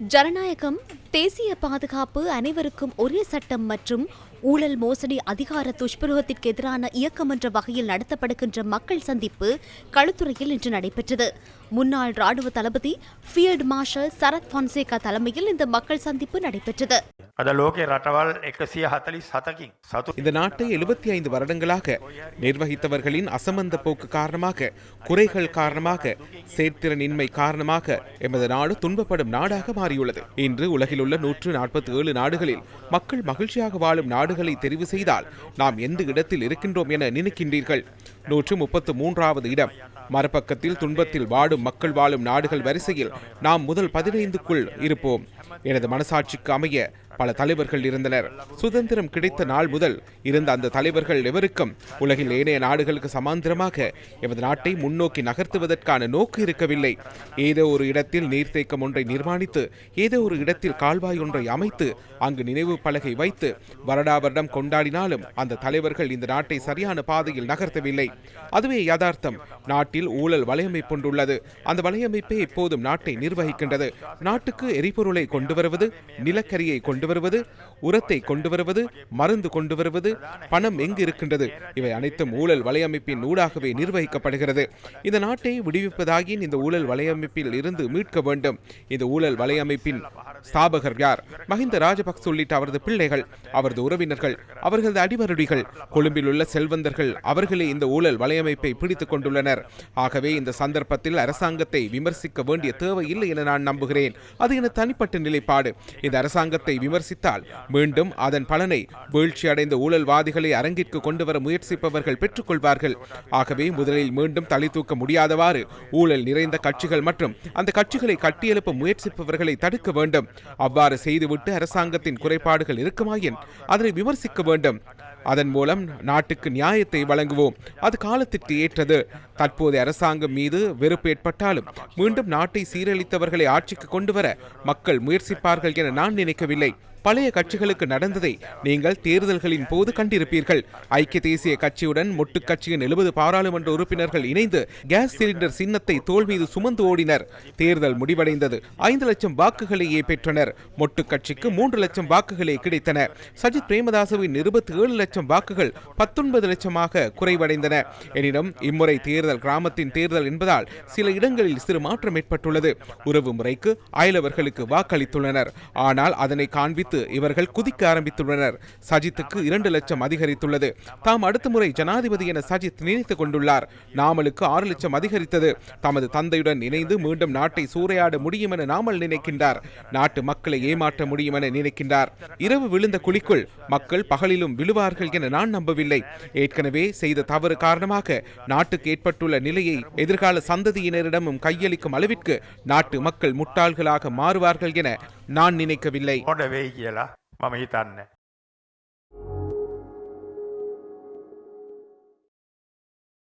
ஜனநாயகம் தேசிய பாதுகாப்பு அனைவருக்கும் ஒரே சட்டம் மற்றும் ஊழல் மோசடி அதிகார துஷ்பிரயோகத்திற்கு எதிரான இயக்கம் என்ற வகையில் நடத்தப்படுகின்ற மக்கள் சந்திப்பு களுத்துறையில் இன்று நடைபெற்றது. முன்னாள் ராணுவ தளபதி ஃபீல்டு மார்ஷல் சரத் பான்சேகா தலைமையில் இந்த மக்கள் சந்திப்பு நடைபெற்றது. අද ලෝකේ රටවල් එකසිය හතලිස් හතකින් සතු இந்த நாட்டை எழுபத்தி ஐந்து வருடங்களாக நிர்வகித்தவர்களின் அசமந்த போக்கு காரணமாக குறைகள் காரணமாக செயற்திறனின்மை காரணமாக எமது நாடு துன்பப்படும் நாடாக மாறியுள்ளது இன்று உலகில் உள்ள நூற்று நாற்பத்தி ஏழு நாடுகளில் மக்கள் மகிழ்ச்சியாக வாழும் நாடுகளை தெரிவு செய்தால் நாம் எந்த இடத்தில் இருக்கின்றோம் என நினைக்கின்றீர்கள் நூற்று முப்பத்து மூன்றாவது இடம். மறுபக்கத்தில் துன்பத்தில் வாடும் மக்கள் வாழும் நாடுகள் வரிசையில் நாம் முதல் பதினைந்துக்குள் இருப்போம். எனது மனசாட்சிக்கு அமைய பல தலைவர்கள் இருந்தனர். சுதந்திரம் கிடைத்த நாள் முதல் இருந்த அந்த தலைவர்கள் எவருக்கும் உலகில் ஏனைய நாடுகளுக்கு சமாந்திரமாக எமது நாட்டை முன்னோக்கி நகர்த்துவதற்கான நோக்கு இருக்கவில்லை. ஏதோ ஒரு இடத்தில் நீர்த்தேக்கம் ஒன்றை நிர்மாணித்து ஏதோ ஒரு இடத்தில் கால்வாய் ஒன்றை அமைத்து அங்கு நினைவு பலகை வைத்து வருடா வருடம் கொண்டாடினாலும் அந்த தலைவர்கள் இந்த நாட்டை சரியான பாதையில் நகர்த்தவில்லை. அதுவே யதார்த்தம். நாட்டில் ஊழல் வலையமைப்புண்டுள்ளது அந்த வலையமைப்பே இப்போதும் நாட்டை நிர்வகிக்கின்றது. நாட்டுக்கு எரிபொருளை கொண்டு வருவது நிலக்கரியை கொண்டு வருவது உரத்தை கொண்டு வருவது மருந்து கொண்டு வருவது பணம் எங்கு இருக்கின்றது இவை அனைத்தும் ஊழல் வலையமைப்பின் ஊடாகவே நிர்வகிக்கப்படுகிறது. இந்த நாட்டை விடுவிப்பதாகின் இந்த ஊழல் வலையமைப்பில் இருந்து மீட்க வேண்டும். இந்த ஊழல் வலையமைப்பின் ஸ்தாபகர் யார்? மஹிந்த ராஜபக்ச உள்ளிட்ட அவரது பிள்ளைகள் அவரது உறவினர்கள் அவர்களது அடிவருடிகள் கொழும்பில் உள்ள செல்வந்தர்கள் அவர்களே இந்த ஊழல் ஊழல் வலையமைப்பை பிடித்துக் கொண்டுள்ளனர். ஆகவே இந்த சந்தர்ப்பத்தில் அரசாங்கத்தை விமர்சிக்க வேண்டிய தேவை இல்லை என நான் நம்புகிறேன். அது என தனிப்பட்ட நிலைப்பாடு. இந்த அரசாங்கத்தை விமர்சித்தால் மீண்டும் அதன் பலனை வீழ்ச்சியடைந்த ஊழல்வாதிகளை அரங்கிற்கு கொண்டு வர முயற்சிப்பவர்கள் பெற்றுக்கொள்வார்கள். ஆகவே முதலில் மீண்டும் தலை தூக்க முடியாதவாறு ஊழல் நிறைந்த கட்சிகள் மற்றும் அந்த கட்சிகளை கட்டியெழுப்ப முயற்சிப்பவர்களை தடுக்க வேண்டும். அவ்வாறு செய்துவிட்டு அரசாங்கத்தின் குறைபாடுகள் இருக்குமாயின் அதனை விமர்சிக்க வேண்டும். அதன் மூலம் நாட்டுக்கு நியாயத்தை வழங்குவோம். அது காலத்திற்கு ஏற்றது. தற்போதைய அரசாங்கம் மீது வெறுப்பு ஏற்பட்டாலும் மீண்டும் நாட்டை சீரழித்தவர்களை ஆட்சிக்கு கொண்டு வர மக்கள் முயற்சிப்பார்கள் என நான் நினைக்கவில்லை. பழைய கட்சிகளுக்கு நடந்ததை நீங்கள் தேர்தல்களின் போது கண்டிருப்பீர்கள். ஐக்கிய தேசிய கட்சியுடன் மொட்டு கட்சியின் எழுபது பாராளுமன்ற உறுப்பினர்கள் இணைந்து கேஸ் சிலிண்டர் சின்னத்தை தோல் மீது சுமந்து ஓடினர். தேர்தல் முடிவடைந்தது. ஐந்து லட்சம் வாக்குகளையே பெற்றனர். மொட்டு கட்சிக்கு மூன்று லட்சம் வாக்குகளே கிடைத்தன. சஜித் பிரேமதாசவின் இருபத்தி ஏழு லட்சம் வாக்குகள் பத்தொன்பது லட்சமாக குறைவடைந்தன. எனினும் இம்முறை தேர்தல் கிராமத்தின் தேர்தல் என்பதால் சில இடங்களில் சிறு மாற்றம் ஏற்பட்டுள்ளது. உறவு முறைக்கு அயலவர்களுக்கு வாக்களித்துள்ளனர். ஆனால் அதனை காண்பித்து எதிர்த்து இவர்கள் குதிக்க ஆரம்பித்துள்ளனர். சஜித்துக்கு இரண்டு லட்சம் அதிகரித்துள்ளது. தாம் அடுத்த முறை ஜனாதிபதி என சஜித் நினைத்துக் கொண்டுள்ளார். நாமலுக்கு ஆறு லட்சம் அதிகரித்தது. தமது தந்தையுடன் இணைந்து மீண்டும் நாட்டை சூறையாட முடியும் என நாமல் நினைக்கின்றார். நாட்டு மக்களை ஏமாற்ற முடியும் என நினைக்கின்றார். இரவு விழுந்த குழிக்குள் மக்கள் பகலிலும் விழுவார்கள் என நான் நம்பவில்லை. ஏற்கனவே செய்த தவறு காரணமாக நாட்டுக்கு ஏற்பட்டுள்ள நிலையை எதிர்கால சந்ததியினரிடமும் கையளிக்கும் அளவிற்கு நாட்டு மக்கள் முட்டாள்களாக மாறுவார்கள் என நான் நினைக்கவில்லை. කියලා මම හිතන්න.